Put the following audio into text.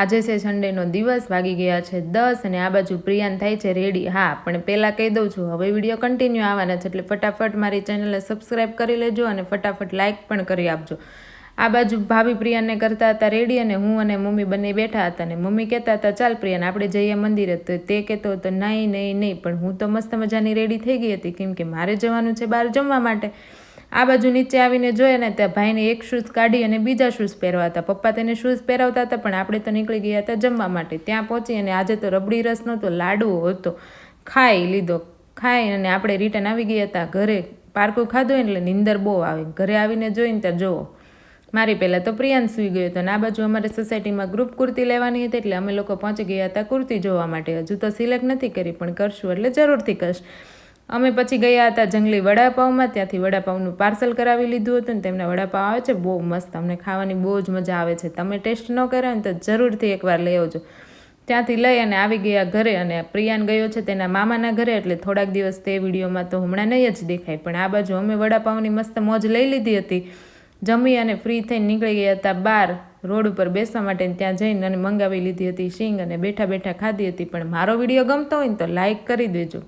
આજે છે સન્ડેનો દિવસ, વાગી ગયા છે દસ અને આ બાજુ પ્રિયાન થાય છે રેડી હા, પણ પહેલાં કહી દઉં છું, હવે વીડિયો કન્ટિન્યુ આવવાના છે એટલે ફટાફટ મારી ચેનલને સબસ્ક્રાઈબ કરી લેજો અને ફટાફટ લાઇક પણ કરી આપજો. આ બાજુ ભાભી પ્રિયાને કરતા હતા રેડી અને હું અને મમ્મી બંને બેઠા હતા અને મમ્મી કહેતા હતા, ચાલ પ્રિયાન, આપણે જઈએ મંદિરે. તો તે કહેતો હતો, નહીં નહીં નહીં, પણ હું તો મસ્ત મજાની રેડી થઈ ગઈ હતી, કેમ કે મારે જવાનું છે બહાર જમવા માટે. આ બાજુ નીચે આવીને જોઈએ ને ત્યાં ભાઈને એક શૂઝ કાઢી અને બીજા શૂઝ પહેરવા હતા. પપ્પા તેને શૂઝ પહેરાવતા હતા, પણ આપણે તો નીકળી ગયા હતા જમવા માટે. ત્યાં પહોંચી અને આજે તો રબડી રસ નહોતો, લાડવો હતો. ખાઈ લીધો. ખાઈ અને આપણે રિટર્ન આવી ગયા હતા ઘરે. પારકું ખાધું એટલે નીંદર બહુ આવે. ઘરે આવીને જોઈને ત્યાં જુઓ મારી પહેલાં તો પ્રિયાંશ સૂઈ ગયો હતો આ બાજુ અમારે સોસાયટીમાં ગ્રુપ કુર્તી લેવાની હતી એટલે અમે લોકો પહોંચી ગયા હતા કુર્તી જોવા માટે. હજુ તો સિલેક્ટ નથી કરી, પણ કરશું એટલે જરૂરથી કરશ. અમે પછી ગયા હતા જંગલી વડાપાઉંમાં ત્યાંથી વડાપાઉંનું પાર્સલ કરાવી લીધું હતું ને તેમના વડાપાઉં આવે છે, બહુ મસ્ત, અમને ખાવાની બહુ જ મજા આવે છે. તમે ટેસ્ટ ન કર્યો ને તો જરૂરથી એકવાર લઈ આવજો. ત્યાંથી લઈ અને આવી ગયા ઘરે અને પ્રિયાન ગયો છે તેના મામાના ઘરે, એટલે થોડાક દિવસ તે વિડીયોમાં તો હમણાં નહીં જ દેખાય, પણ આ બાજુ અમે વડાપાઉંની મસ્ત મોજ લઈ લીધી હતી. જમી અને ફ્રી થઈને નીકળી ગયા હતા બહાર રોડ ઉપર બેસવા માટે ત્યાં જઈને અને મંગાવી લીધી હતી શીંગ અને બેઠા બેઠા ખાધી હતી, પણ મારો વીડિયો ગમતો હોય ને તો લાઈક કરી દેજો.